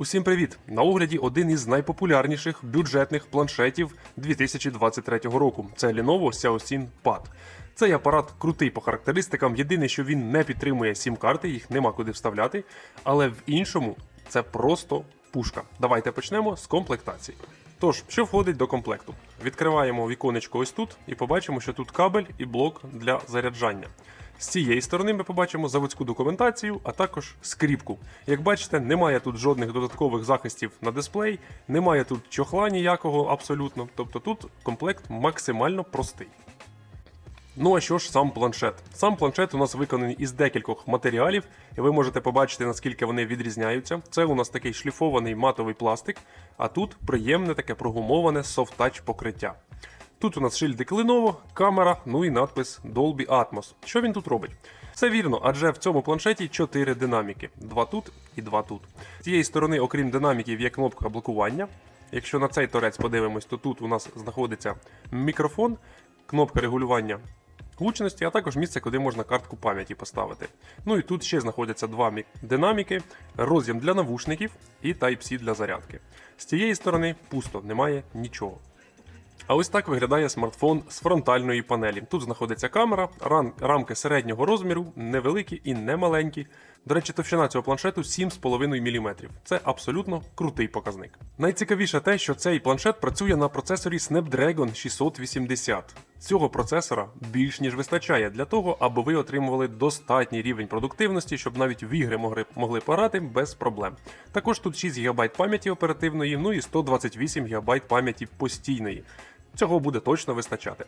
Усім привіт! На огляді один із найпопулярніших бюджетних планшетів 2023 року. Це Lenovo Xiaoxin Pad. Цей апарат крутий по характеристикам. Єдине, що він не підтримує сім-карти, їх нема куди вставляти. Але в іншому це просто пушка. Давайте почнемо з комплектації. Тож, що входить до комплекту? Відкриваємо віконечко ось тут і побачимо, що тут кабель і блок для заряджання. З цієї сторони ми побачимо заводську документацію, а також скріпку. Як бачите, немає тут жодних додаткових захистів на дисплей, немає тут чохла ніякого абсолютно. Тобто тут комплект максимально простий. Ну а що ж сам планшет? Сам планшет у нас виконаний із декількох матеріалів, і ви можете побачити, наскільки вони відрізняються. Це у нас такий шліфований матовий пластик, а тут приємне таке прогумоване софт-тач покриття. Тут у нас шильдик Lenovo, камера, ну і надпис Dolby Atmos. Що він тут робить? Все вірно, адже в цьому планшеті 4 динаміки: два тут і два тут. З цієї сторони, окрім динаміків, є кнопка блокування. Якщо на цей торець подивимось, то тут у нас знаходиться мікрофон, кнопка регулювання гучності, а також місце, куди можна картку пам'яті поставити. Ну і тут ще знаходяться два динаміки, роз'єм для навушників і Type-C для зарядки. З цієї сторони пусто, немає нічого. А ось так виглядає смартфон з фронтальної панелі. Тут знаходиться камера, рам- рамки середнього розміру, невеликі і не маленькі. До речі, товщина цього планшету 7,5 мм. Це абсолютно крутий показник. Найцікавіше те, що цей планшет працює на процесорі Snapdragon 680. Цього процесора більш ніж вистачає для того, аби ви отримували достатній рівень продуктивності, щоб навіть в ігри могли, могли пограти без проблем. Також тут 6 ГБ пам'яті оперативної, ну і 128 ГБ пам'яті постійної. Цього буде точно вистачати.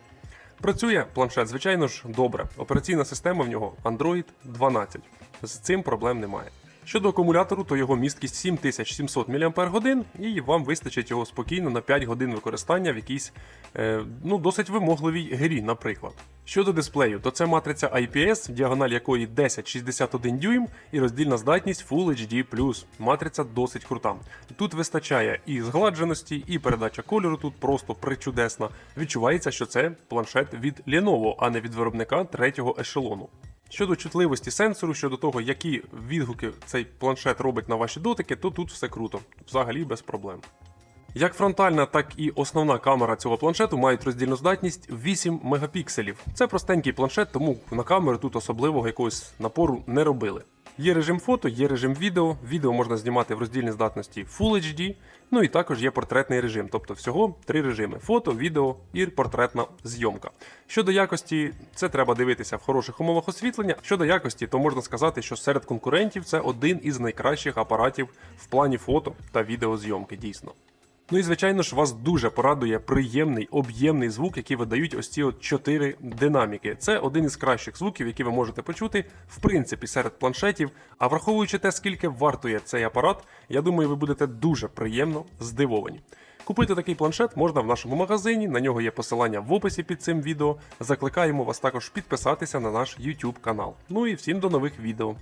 Працює планшет, звичайно ж, добре. Операційна система в нього Android 12. З цим проблем немає. Щодо акумулятору, то його місткість 7700 мАч, і вам вистачить його спокійно на 5 годин використання в якійсь е, ну, досить вимогливій грі, наприклад. Щодо дисплею, то це матриця IPS, діагональ якої 1061 дюйм і роздільна здатність Full HD+. Матриця досить крута. Тут вистачає і згладженості, і передача кольору тут просто причудесна. Відчувається, що це планшет від Lenovo, а не від виробника третього ешелону. Щодо чутливості сенсору, щодо того, які відгуки цей планшет робить на ваші дотики, то тут все круто, взагалі без проблем. Як фронтальна, так і основна камера цього планшету мають роздільну здатність 8 мегапікселів. Це простенький планшет, тому на камеру тут особливого якогось напору не робили. Є режим фото, є режим відео. Відео можна знімати в роздільній здатності Full HD, ну і також є портретний режим, тобто всього три режими: фото, відео і портретна зйомка. Щодо якості, це треба дивитися в хороших умовах освітлення. Щодо якості, то можна сказати, що серед конкурентів це один із найкращих апаратів в плані фото та відеозйомки, дійсно. Ну і звичайно ж вас дуже порадує приємний об'ємний звук, який видають ось ці от чотири динаміки. Це один із кращих звуків, які ви можете почути в принципі серед планшетів. А враховуючи те, скільки вартує цей апарат, я думаю, ви будете дуже приємно здивовані. Купити такий планшет можна в нашому магазині. На нього є посилання в описі під цим відео. Закликаємо вас також підписатися на наш YouTube канал. Ну і всім до нових відео.